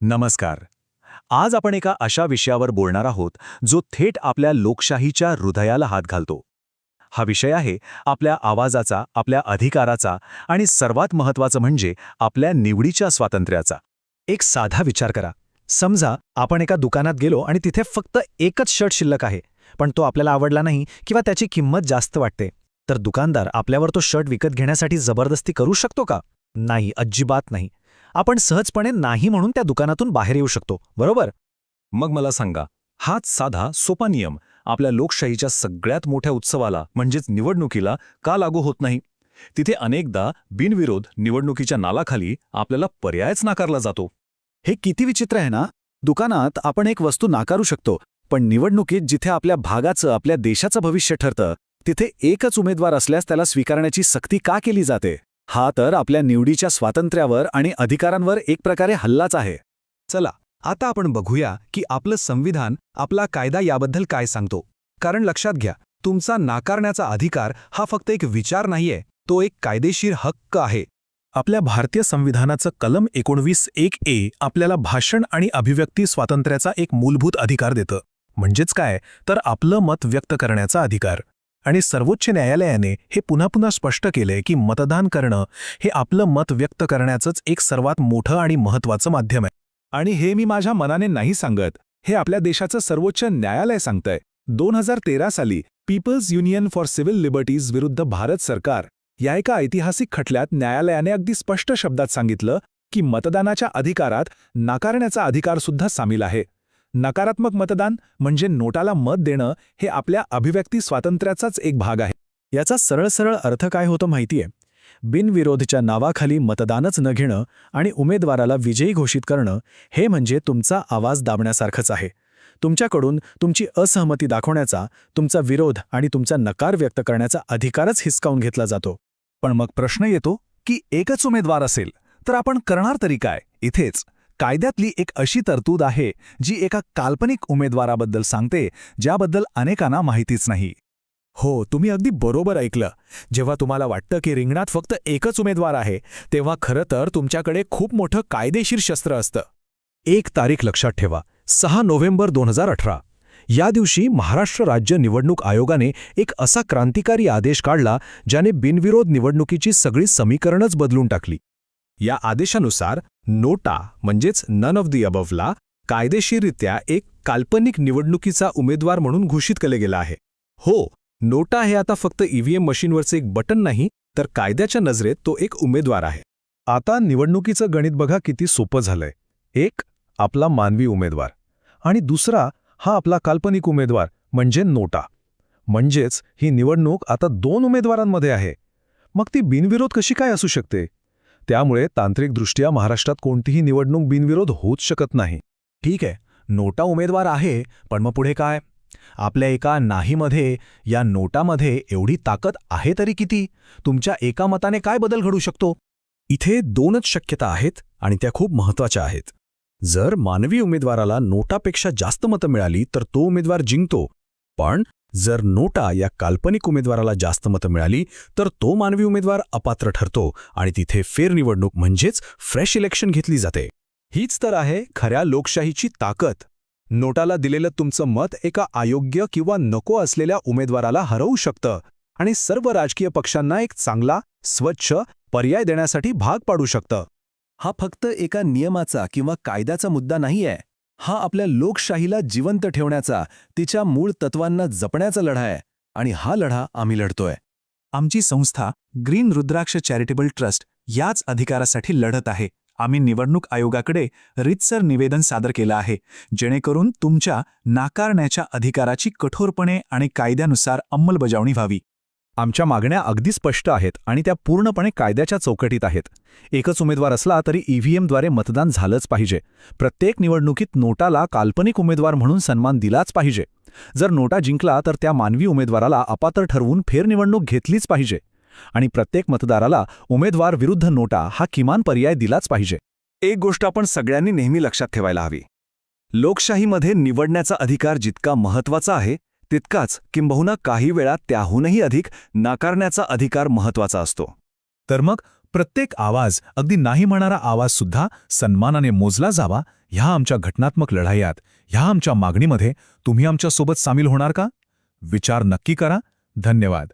नमस्कार. आज आपण एका अशा विषयावर बोलणार आहोत जो थेट आपल्या लोकशाहीच्या हृदयाला हात घालतो. हा विषय आहे आपल्या आवाजाचा आपल्या अधिकाराचा आणि सर्वात महत्त्वाचं म्हणजे आपल्या निवडीच्या स्वातंत्र्याचा. एक साधा विचार करा. समजा आपण एका दुकानात गेलो आणि तिथे फक्त एकच शर्ट शिल्लक आहे पण तो आपल्याला आवडला नाही किंवा त्याची किंमत जास्त वाटते. तर दुकानदार आपल्यावर तो शर्ट विकत घेण्यासाठी जबरदस्ती करू शकतो का? नाही अजिबात नाही. आपण सहजपणे नाही म्हणून त्या दुकानातून बाहेर येऊ शकतो बरोबर? मग मला सांगा हाच साधा सोपा नियम आपल्या लोकशाहीच्या सगळ्यात मोठ्या उत्सवाला म्हणजेच निवडणुकीला का लागू होत नाही? तिथे अनेकदा बिनविरोध निवडणुकीच्या नालाखाली आपल्याला पर्यायच नाकारला जातो. हे किती विचित्र आहे ना? दुकानात आपण एक वस्तू नाकारू शकतो पण निवडणुकीत जिथे आपल्या भागाचं आपल्या देशाचं भविष्य ठरतं तिथे एकच उमेदवार असल्यास त्याला स्वीकारण्याची सक्ती का केली जाते? हा तर आपल्या निवडीच्या स्वातंत्र्यावर आणि अधिकारांवर एक प्रकारे हल्लाच आहे. चला आता आपण बघूया की आपलं संविधान आपला कायदा याबद्दल काय सांगतो. कारण लक्षात घ्या तुमचा नाकारण्याचा अधिकार हा फक्त एक विचार नाहीये तो एक कायदेशीर हक्क आहे. आपल्या भारतीय संविधानाचं कलम एकोणवीस एक ए आपल्याला भाषण आणि अभिव्यक्ती स्वातंत्र्याचा एक मूलभूत अधिकार देतं. म्हणजेच काय? तर आपलं मत व्यक्त करण्याचा अधिकार. आणि सर्वोच्च न्यायालयाने हे पुन्हा पुन्हा स्पष्ट केलंय की मतदान करणं हे आपलं मत व्यक्त करण्याचंच एक सर्वात मोठं आणि महत्त्वाचं माध्यम आहे. आणि हे मी माझ्या मनाने नाही सांगत हे आपल्या देशाचं सर्वोच्च न्यायालय सांगतंय. दोन हजार तेरा साली People's Union for Civil Liberties विरुद्ध भारत सरकार या एका ऐतिहासिक खटल्यात न्यायालयाने अगदी स्पष्ट शब्दात सांगितलं की मतदानाच्या अधिकारात नाकारण्याचा अधिकारसुद्धा सामील आहे. नकारात्मक मतदान म्हणजे नोटाला मत देणं हे आपल्या अभिव्यक्ती स्वातंत्र्याचाच एक भाग आहे. याचा सरळ सरळ अर्थ काय होतो माहितीये? बिनविरोधच्या नावाखाली मतदानच न घेणं आणि उमेदवाराला विजयी घोषित करणं हे म्हणजे तुमचा आवाज दाबण्यासारखंच आहे. तुमच्याकडून तुमची असहमती दाखवण्याचा तुमचा विरोध आणि तुमचा नकार व्यक्त करण्याचा अधिकारच हिसकावून घेतला जातो. पण मग प्रश्न येतो की एकच उमेदवार असेल तर आपण करणार तरी काय? इथेच. कायद्यातली एक अशी तरतूद आहे जी एका काल्पनिक उमेदवाराबद्दल सांगते ज्याबद्दल अनेकांना माहितीच नाही. हो तुम्ही अगदी बरोबर ऐकलं. जेव्हा तुम्हाला वाटतं की रिंगणात फक्त एकच उमेदवार आहे तेव्हा खरं तर तुमच्याकडे खूप मोठं कायदेशीर शस्त्र असतं. एक तारीख लक्षात ठेवा सहा नोव्हेंबर दोन हजार अठरा. या दिवशी महाराष्ट्र राज्य निवडणूक आयोगाने एक असा क्रांतिकारी आदेश काढला ज्याने बिनविरोध निवडणुकीची सगळी समीकरणच बदलून टाकली. या आदेशानुसार नोटा म्हणजेच नन ऑफ दी अबवला कायदेशीररित्या एक काल्पनिक निवडणुकीचा उमेदवार म्हणून घोषित केले गेला आहे. हो नोटा हे आता फक्त ईव्हीएम मशीनवरचे एक बटन नाही तर कायद्याच्या नजरेत तो एक उमेदवार आहे. आता निवडणुकीचं गणित बघा किती सोपं झालंय. एक आपला मानवी उमेदवार. आणि दुसरा हा आपला काल्पनिक उमेदवार म्हणजे नोटा. म्हणजेच ही निवडणूक आता दोन उमेदवारांमध्ये आहे. मग ती बिनविरोध कशी काय असू शकते? त्यामुळे तांत्रिकदृष्ट्या महाराष्ट्रात कोणतीही निवडणूक बिनविरोध होऊच शकत नाही. ठीक आहे नोटा उमेदवार आहे पण मग पुढे काय? आपल्या एका नाहीमध्ये या नोटामध्ये एवढी ताकद आहे तरी किती? तुमच्या एका मताने काय बदल घडू शकतो? इथे दोनच शक्यता आहेत आणि त्या खूप महत्त्वाच्या आहेत. जर मानवी उमेदवाराला नोटापेक्षा जास्त मतं मिळाली तर तो उमेदवार जिंकतो. पण जर नोटा या काल्पनिक उमेदवाराला जास्त मतं मिळाली तर तो मानवी उमेदवार अपात्र ठरतो आणि तिथे फेरनिवडणूक म्हणजेच फ्रेश इलेक्शन घेतली जाते. हीच तर आहे खऱ्या लोकशाहीची ताकद. नोटाला दिलेलं तुमचं मत एका अयोग्य किंवा नको असलेल्या उमेदवाराला हरवू शकतं आणि सर्व राजकीय पक्षांना एक चांगला स्वच्छ पर्याय देण्यासाठी भाग पाडू शकतं. हा फक्त एका नियमाचा किंवा कायद्याचा मुद्दा नाहीये. हा आपल्या लोकशाहीला जिवंत ठेवण्याचा तिच्या मूळ तत्वांना जपण्याचा लढा आहे आणि हा लढा आम्ही लढतोय. आमची संस्था ग्रीन रुद्राक्ष चॅरिटेबल ट्रस्ट याच अधिकारासाठी लढत आहे. आम्ही निवडणूक आयोगाकडे रितसर निवेदन सादर केलं आहे जेणेकरून तुमच्या नाकारण्याच्या अधिकाराची कठोरपणे आणि कायद्यानुसार अंमलबजावणी व्हावी. आमच्या मागण्या अगदी स्पष्ट आहेत आणि त्या पूर्णपणे कायद्याच्या चौकटीत आहेत. एकच उमेदवार असला तरी ईव्हीएमद्वारे मतदान झालंच पाहिजे. प्रत्येक निवडणुकीत नोटाला काल्पनिक उमेदवार म्हणून सन्मान दिलाच पाहिजे. जर नोटा जिंकला तर त्या मानवी उमेदवाराला अपात्र ठरवून फेरनिवडणूक घेतलीच पाहिजे. आणि प्रत्येक मतदाराला उमेदवार विरुद्ध नोटा हा किमान पर्याय दिलाच पाहिजे. एक गोष्ट आपण सगळ्यांनी नेहमी लक्षात ठेवायला हवी. लोकशाहीमध्ये निवडण्याचा अधिकार जितका महत्त्वाचा आहे तितकाच किंबहुना काही वेळा त्याहूनही अधिक नाकारण्याचा अधिकार महत्त्वाचा असतो. तर मग प्रत्येक आवाज अगदी नाही म्हणणारा आवाज सुद्धा सन्मानाने मोजला जावा ह्या आमच्या घटनात्मक लढायात ह्या आमच्या मागणीमध्ये तुम्ही आमच्यासोबत सामील होणार का? विचार नक्की करा. धन्यवाद.